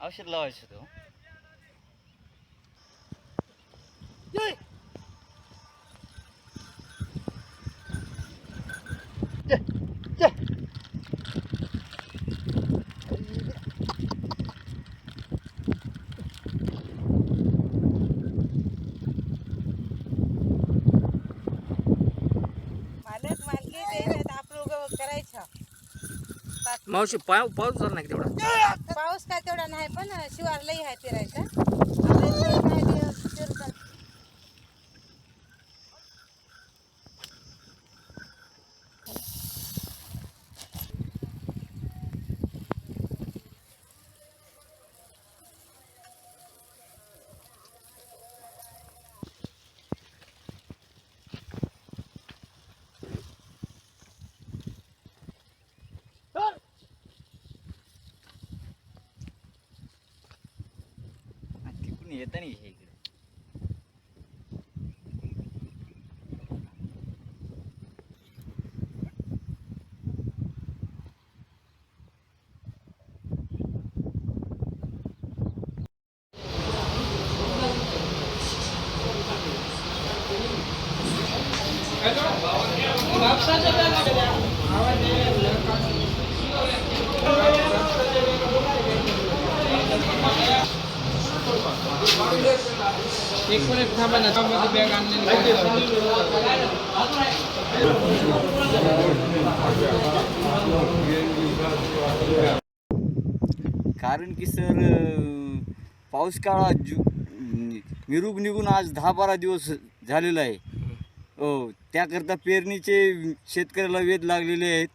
औषध लावायचं होतं मावशी पाव पाऊस झाला नाही का तेवढा? पाऊस काय तेवढा नाही पण शिवार लई आहे फिरायचा. आणि तिकडून येतं नाही हे इकडे एक मिनिट थांबा ना बॅग कारण की सर पाऊस काळा जु मिरूग निघून आज दहा बारा दिवस झालेला आहे. हो त्याकरता पेरणीचे शेतकऱ्याला वेध लागलेले आहेत.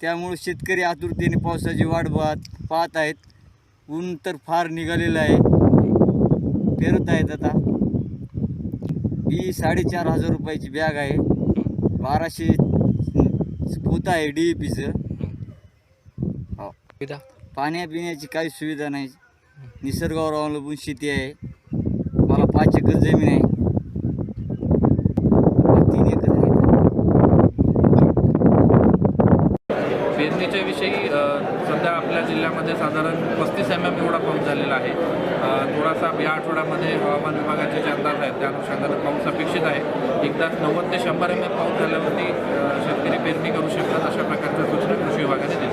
त्यामुळे शेतकरी आतुरतेने पावसाची वाट पाहत पाहत आहेत. ऊन तर फार निघालेलं आहे. पेरत आहेत आता. ही साडेचार हजार रुपयाची बॅग आहे. बाराशे पोतं आहे डी ए पीचं हो. पाण्या पिण्याची काही सुविधा नाही. निसर्गावर अवलंबून शेती आहे. मला पाच एकर जमीन आहे. सध्या आपल्या जिल्ह्यामध्ये साधारण पस्तीस एम एम एवढा पाऊस झालेला आहे. थोडासा या आठवड्यामध्ये हवामान विभागाचे जे अंदाज आहेत त्या अनुषंगाने पाऊस अपेक्षित आहे एकदा नव्वद ते शंभर एम एम पाऊस झाल्यावरती शेतकरी पेरणी करू शकतात अशा प्रकारच्या सूचना कृषी विभागाने दिल्या.